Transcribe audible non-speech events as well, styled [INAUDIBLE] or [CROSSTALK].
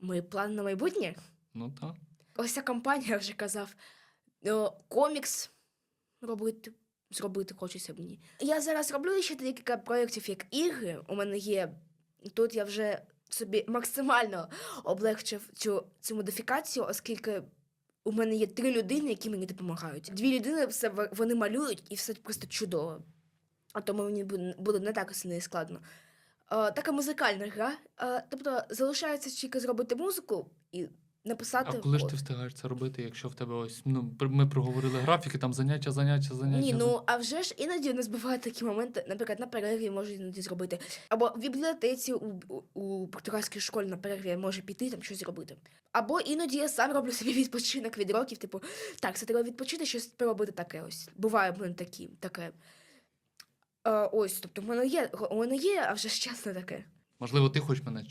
мої плани на майбутнє. Ну так. Ось ця компанія вже [LAUGHS] казав. о, Комікс робити, зробити хочеться мені. Я зараз роблю ще декілька проєктів як ігри. У мене є. Тут я вже собі максимально облегчив цю, цю модифікацію, оскільки у мене є три людини, які мені допомагають. Дві людини все вони малюють і все просто чудово. А тому мені буде, буде не так сильно і складно. Е, така музикальна гра. Е, тобто залишається тільки зробити музику і написати. А коли ж ти встигаєш це робити, якщо в тебе ось ну ми проговорили графіки, там заняття, заняття, заняття. Ні, ну а вже ж іноді у нас бувають такі моменти, наприклад, на перерві можу іноді зробити. Або в бібліотеці у, у, у португальській школі на перерві я можу піти там щось зробити. Або іноді я сам роблю собі [LAUGHS] відпочинок від років, типу, так, це треба відпочити, щось поробити таке ось. Буває в мене такі, таке. Е, ось, тобто, в мене є, воно є, а вже ж чесно таке. Можливо, ти хоч мене